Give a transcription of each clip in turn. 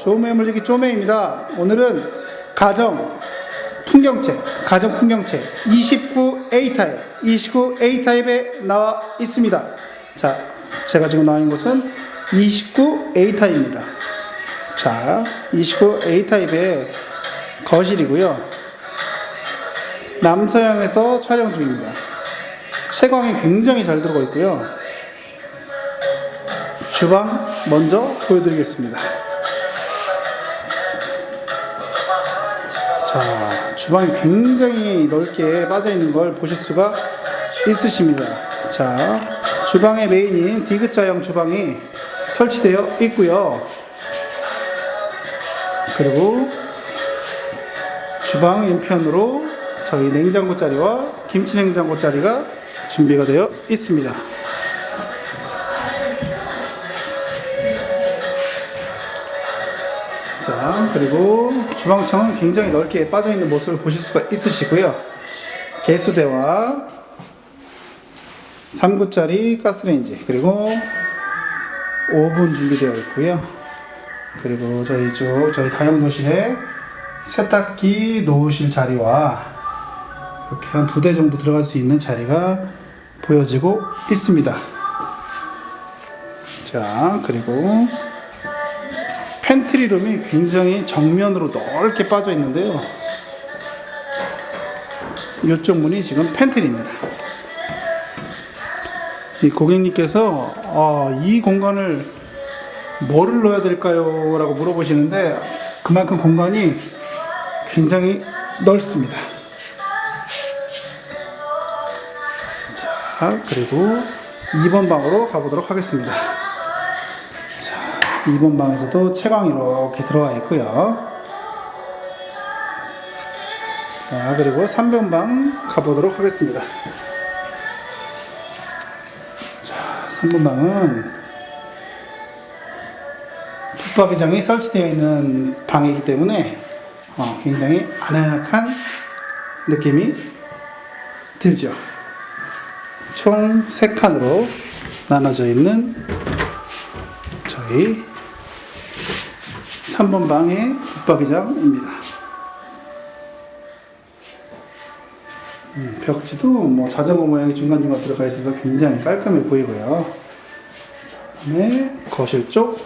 조매 물리기 쪼매입니다. 오늘은 가정 풍경채, 가정 풍경채 29A 타입, 29A 타입에 나와 있습니다. 자, 제가 지금 나와 있는 곳은 29A 타입입니다. 자, 29A 타입의 거실이고요. 남서양에서 촬영 중입니다. 채광이 굉장히 잘 들어가 있고요. 주방 먼저 보여드리겠습니다. 자, 주방이 굉장히 넓게 빠져 있는 걸 보실 수가 있으십니다. 자, 주방의 메인인 디귿자형 주방이 설치되어 있고요. 그리고 주방 왼편으로 저희 냉장고 자리와 김치 냉장고 자리가 준비가 되어 있습니다. 자, 그리고 주방창은 굉장히 넓게 빠져 있는 모습을 보실 수가 있으시고요. 개수대와 3구짜리 가스레인지, 그리고 오븐 준비되어 있고요. 그리고 저희 쪽, 저희 다용도실에 세탁기 놓으실 자리와 이렇게 한 두 대 정도 들어갈 수 있는 자리가 보여지고 있습니다. 자, 그리고 팬트리룸이 굉장히 정면으로 넓게 빠져 있는데요. 이쪽 문이 지금 팬트리입니다. 이 고객님께서 어, 이 공간을 뭐를 넣어야 될까요? 라고 물어보시는데 그만큼 공간이 굉장히 넓습니다. 자, 그리고 2번 방으로 가보도록 하겠습니다. 자, 2번 방에서도 채광이 이렇게 들어가 있고요. 자, 그리고 3번 방 가보도록 하겠습니다. 자, 3번 방은 붙박이장이 설치되어 있는 방이기 때문에 어, 굉장히 아늑한 느낌이 들죠. 총 3칸으로 나눠져 있는 저희 3번 방의 붙박이장입니다. 음, 벽지도 뭐 자전거 모양이 중간중간 들어가 있어서 굉장히 깔끔해 보이고요. 그다음에 거실 쪽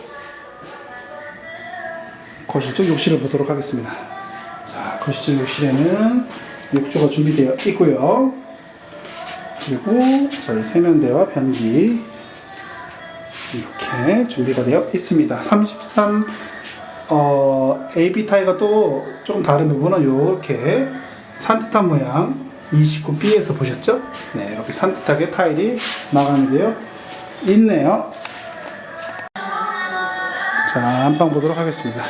거실 쪽 욕실을 보도록 하겠습니다. 자, 거실 쪽 욕실에는 욕조가 준비되어 있고요. 그리고 저희 세면대와 변기 이렇게 준비가 되어 있습니다. 33 어, AB 타입과 또 조금 다른 부분은 이렇게 산뜻한 모양 29B에서 보셨죠? 네, 이렇게 산뜻하게 타일이 되어 있네요. 자, 안방 보도록 하겠습니다.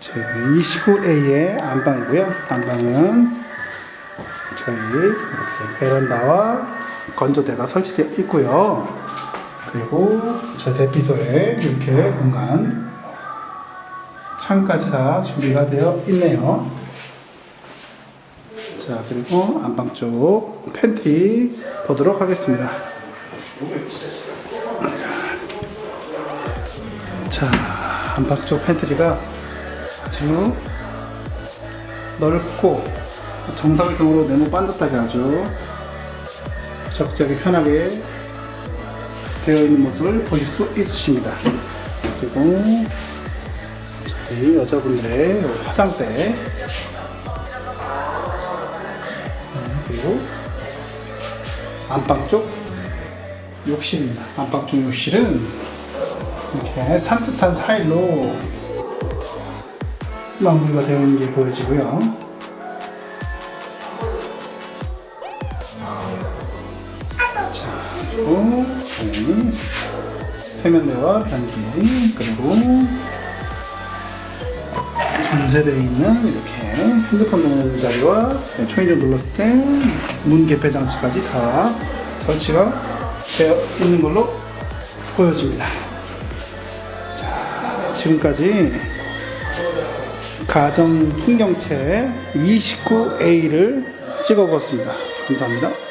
저희 29A의 안방이고요. 안방은 저희 이렇게 베란다와 건조대가 설치되어 있고요. 그리고 저 대피소에 이렇게 공간 창까지 다 준비가 되어 있네요. 자, 그리고 안방 쪽 팬트리 보도록 하겠습니다. 자, 안방 쪽 팬트리가 아주 넓고 정상적으로 네모 반듯하게 아주 적적이 편하게 되어 있는 모습을 보실 수 있으십니다. 그리고 저희 여자분들의 요 화장대 네, 그리고 안방 쪽 욕실입니다. 안방 쪽 욕실은 이렇게 산뜻한 타일로 마무리가 되어 있는 게 보여지고요. 자, 그리고 저희 세면대와 변기 그리고 전세대에 있는 이렇게 핸드폰 놓는 자리와 초인종 눌렀을 때 문 개폐 장치까지 다 설치가 되어 있는 걸로 보여집니다. 자, 지금까지 가정 풍경채 29A를 찍어보았습니다. 감사합니다.